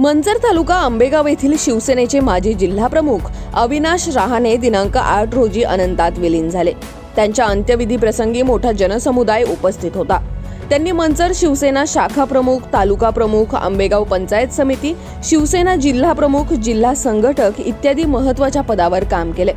मंजर तालुका आंबेगाव येथील शिवसेनेचे माजी जिल्हाप्रमुख अविनाश रहाणे दिनांक आठ रोजी अनंतात विलीन झाले. त्यांच्या अंत्यविधी प्रसंगी मोठा जनसमुदाय उपस्थित होता. त्यांनी मंचर शिवसेना शाखा प्रमुख तालुका प्रमुख आंबेगाव पंचायत समिती शिवसेना जिल्हा प्रमुख जिल्हा संघटक इत्यादी महत्त्वाच्या पदावर काम केले.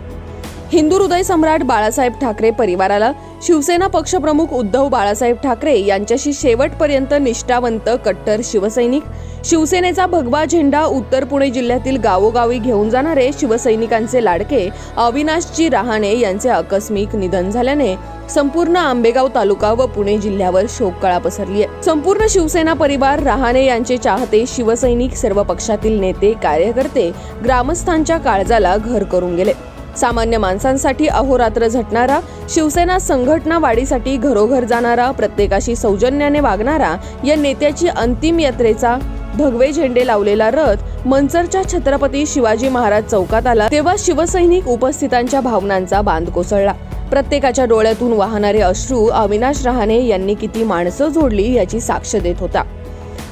हिंदू हृदय सम्राट बाळासाहेब ठाकरे परिवाराला शिवसेना पक्षप्रमुख उद्धव बाळासाहेब ठाकरे यांच्याशी शेवटपर्यंत निष्ठावंत कट्टर शिवसैनिक शिवसेनेचा भगवा झेंडा उत्तर पुणे जिल्ह्यातील गावोगावी घेऊन जाणारे शिवसैनिकांचे लाडके अविनाशजी रहाणे यांचे आकस्मिक निधन झाल्याने संपूर्ण आंबेगाव तालुका व पुणे जिल्ह्यावर शोककळा पसरली आहे. संपूर्ण शिवसेना परिवार रहाणे यांचे चाहते शिवसैनिक सर्व पक्षातील नेते कार्यकर्ते ग्रामस्थांच्या काळजाला घर करून गेले. सामान्य माणसांसाठी अहोरात्र झटणारा शिवसेना संघटना वाढीसाठी घरोघर जाणारा प्रत्येकाशी सौजन्याने वागणारा या नेत्याची अंतिम यात्रेचा भगवे झेंडे लावलेला रथ मंचरच्या छत्रपती शिवाजी महाराज चौकात आला तेव्हा शिवसैनिक उपस्थितांच्या भावनांचा बांध कोसळला. प्रत्येकाच्या डोळ्यातून वाहणारे अश्रू अविनाश रहाणे यांनी किती माणसं जोडली याची साक्ष देत होता.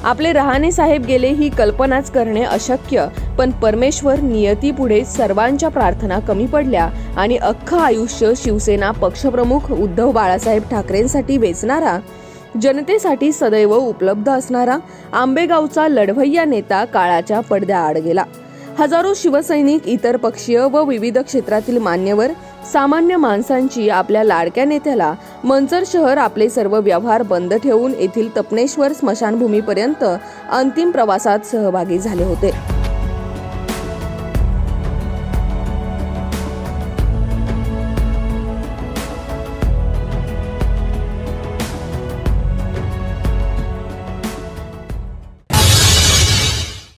आपले रहाणे साहेब गेले ही कल्पनाच करणे अशक्य. पण परमेश्वर नियतीपुढे सर्वांच्या प्रार्थना कमी पडल्या आणि अख्खं आयुष्य शिवसेना पक्षप्रमुख उद्धव बाळासाहेब ठाकरेंसाठी वेचणारा जनतेसाठी सदैव उपलब्ध असणारा आंबेगावचा लढवय्या नेता काळाच्या पडद्याआड गेला. हजारो शिवसैनिक इतर पक्षीय व विविध क्षेत्रातील मान्यवर सामान्य माणसांची आपल्या लाडक्या नेत्याला मंचर शहर आपले सर्व व्यवहार बंद ठेवून येथील तपनेश्वर स्मशानभूमीपर्यंत अंतिम प्रवासात सहभागी झाले होते.